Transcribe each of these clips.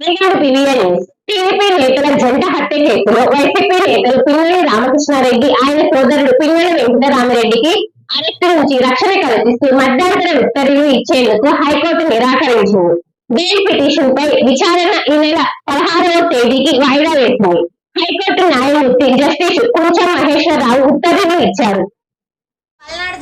Welcome PVN TDP నేతల జంట హత్య కేసులో వైసీపీ నేతలు పిన్నెల్లి రామకృష్ణారెడ్డి ఆయన సోదరుడు పిన్నెల్లి వెంకటరామరెడ్డికి అరెస్టు నుంచి రక్షణ కల్పిస్తూ మధ్యంతర ఉత్తర్వులు ఇచ్చేందుకు హైకోర్టు నిరాకరించింది. బెయిల్ పిటిషన్ పై విచారణ ఈ నెల పదహారవ తేదీకి వాయిదా వేసింది. హైకోర్టు న్యాయమూర్తి జస్టిస్ కుంచ మహేశ్వరరావు ఉత్తర్వులు ఇచ్చారు. పల్నాడు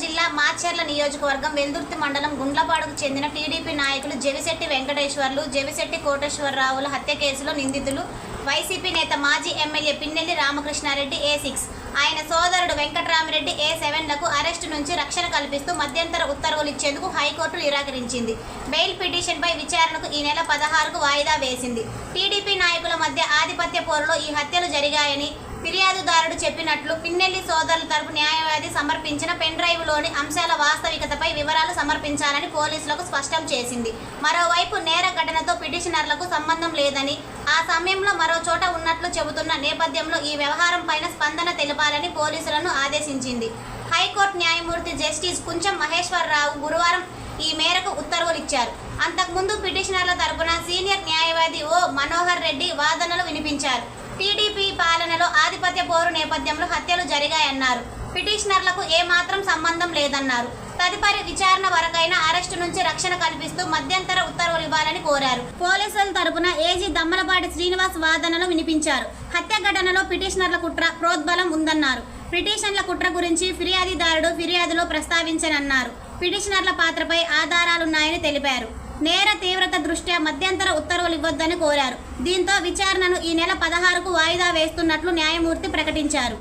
మాచర్ల నియోజకవర్గం వెల్దుర్తి మండలం గుండ్లపాడుకు చెందిన టీడీపీ నాయకులు జవిశెట్టి వెంకటేశ్వర్లు జవిశెట్టి కోటేశ్వరరావుల హత్య కేసులో నిందితులు. వైసీపీ నేత మాజీ MLA Pinnelli Ramakrishna Reddy A six. ఆయన సోదరుడు వెంకటరామిరెడ్డి ఏ సెవెన్లకు అరెస్టు నుంచి రక్షణ కల్పిస్తూ మధ్యంతర ఉత్తర్వులు ఇచ్చేందుకు హైకోర్టు నిరాకరించింది. బెయిల్ పిటిషన్పై విచారణకు ఈ నెల పదహారుకు వాయిదా వేసింది. టీడీపీ నాయకుల మధ్య ఆధిపత్య పోరులో ఈ హత్యలు జరిగాయని ఫిర్యాదుదారుడు చెప్పినట్లు పిన్నెల్లి సోదరుల తరపు న్యాయవాది సమర్పించిన పెన్ డ్రైవ్లోని అంశాల వాస్తవికతపై వివరాలు సమర్పించాలని పోలీసులకు స్పష్టం చేసింది. మరోవైపు నేర ఘటనతో పిటిషనర్లకు సంబంధం లేదని ఆ సమయంలో మరో చోట ఉన్నట్లు చెబుతున్న నేపథ్యంలో ఈ వ్యవహారం పైన స్పందన తెలపాలని పోలీసులను ఆదేశించింది. హైకోర్టు న్యాయమూర్తి జస్టిస్ కుంచం మహేశ్వరరావు గురువారం ఈ మేరకు ఉత్తర్వులు ఇచ్చారు. అంతకుముందు పిటిషనర్ల తరపున సీనియర్ న్యాయవాది ఓ మనోహర్ రెడ్డి వాదనలు వినిపించారు. టీడీపీ పాలనలో ఆధిపత్య పోరు నేపథ్యంలో హత్యలు జరిగాయన్నారు. పిటిషనర్లకు ఏమాత్రం సంబంధం లేదన్నారు. తదుపరి విచారణ వరకైనా అరెస్టు నుంచి రక్షణ కల్పిస్తూ మధ్యంతర ఉత్తర్వులు ఇవ్వాలని కోరారు. పోలీసుల తరపున ఏజీ దమ్మలపాటి శ్రీనివాస్ వాదనలు వినిపించారు. హత్య ఘటనలో పిటిషనర్ల కుట్ర ప్రోద్బలం ఉందన్నారు. పిటిషన్ల కుట్ర గురించి ఫిర్యాదిదారుడు ఫిర్యాదులో ప్రస్తావించనన్నారు. పిటిషనర్ల పాత్రపై ఆధారాలున్నాయని తెలిపారు. నేర తీవ్రత దృష్ట్యా మధ్యంతర ఉత్తర్వులు ఇవ్వొద్దని కోరారు. దీంతో విచారణను ఈ నెల పదహారుకు వాయిదా వేస్తున్నట్లు న్యాయమూర్తి ప్రకటించారు.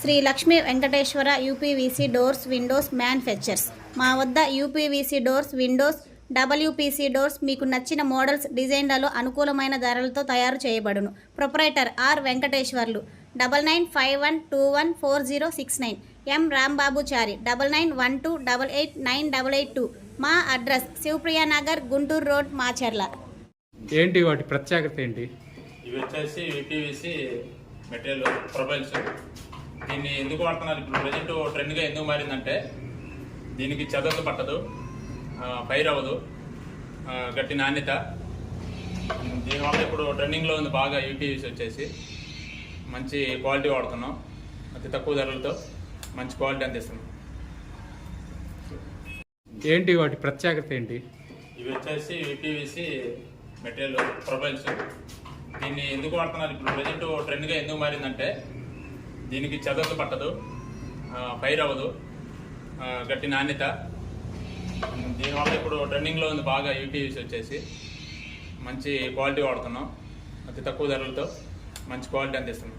Sri Lakshmi Venkateswara UPVC doors windows manufacturers మా వద్ద UPVC doors windows WPC doors మీకు నచ్చిన మోడల్స్ డిజైన్లలో అనుకూలమైన ధరలతో తయారు చేయబడును. Proprietor R Venkateswarlu. Double nine five one two one four zero six nine. M Rambabuchari. Double nine one two double eight nine double eight two. మా address Shivapriya Nagar Guntur road Macherla. ఏంటి వాటి ప్రత్యేకత ఏంటి? ఇవి వచ్చేసి యూపీవీసీ మెటీరియల్ ప్రొఫైల్స్. దీన్ని ఎందుకు వాడుతున్నారు? ఇప్పుడు ప్రజెంట్ ట్రెండ్గా ఎందుకు మారిందంటే దీనికి చెదలు పట్టదు ఫైర్ అవ్వదు గట్టి నాణ్యత. దీనివల్ల ఇప్పుడు ట్రెండింగ్లో ఉంది బాగా యూపీవీసీ వచ్చేసి. మంచి క్వాలిటీ వాడుతున్నాం అతి తక్కువ ధరలతో మంచి క్వాలిటీ అందిస్తున్నాం. ఏంటి వాటి ప్రత్యేకత ఏంటి? ఇవి వచ్చేసి యూపీవీసీ మెటీరియల్ ప్రొఫైల్స్ దీన్ని ఎందుకు వాడుతున్నారు? ఇప్పుడు ప్రజెంట్ ట్రెండ్గా ఎందుకు మారిందంటే దీనికి చదవదు పట్టదు ఫైర్ అవ్వదు గట్టి నాణ్యత. దీనివల్ల ఇప్పుడు ట్రెండింగ్లో ఉంది బాగా యూపీవీసీ వచ్చేసి. మంచి క్వాలిటీ వాడుతున్నాం అతి తక్కువ ధరలతో మంచి క్వాలిటీ అందిస్తున్నాం.